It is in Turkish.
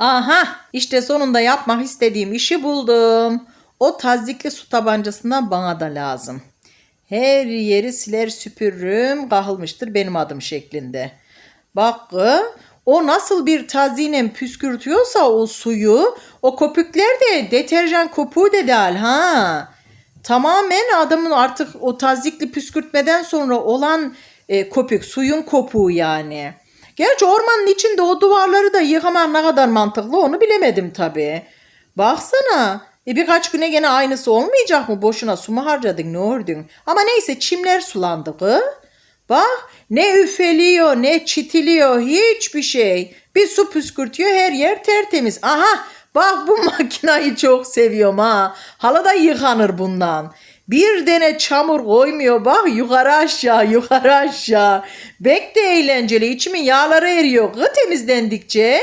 Aha işte sonunda yapmak istediğim işi buldum. O tazikli su tabancasından bana da lazım. Her yeri siler süpürürüm kahılmıştır benim adım şeklinde. Bak kız, o nasıl bir tazinen püskürtüyorsa o suyu o köpükler de deterjan kopuğu da değil ha. Tamamen adamın artık o tazikli püskürtmeden sonra olan e, köpük suyun kopuğu yani. Gerçi ormanın içinde o duvarları da yıkamak ne kadar mantıklı onu bilemedim tabii. Baksana. E birkaç güne gene aynısı olmayacak mı? Boşuna su mu harcadın ne ördün? Ama neyse çimler sulandı kız. Bak ne üfeliyor ne çitiliyor hiçbir şey. Bir su püskürtüyor her yer tertemiz. Aha bak bu makinayı çok seviyorum ha. Hala da yıkanır bundan. Bir tane çamur koymuyor bak yukarı aşağı yukarı aşağı. Bek de eğlenceli içimin yağları eriyor kız temizlendikçe.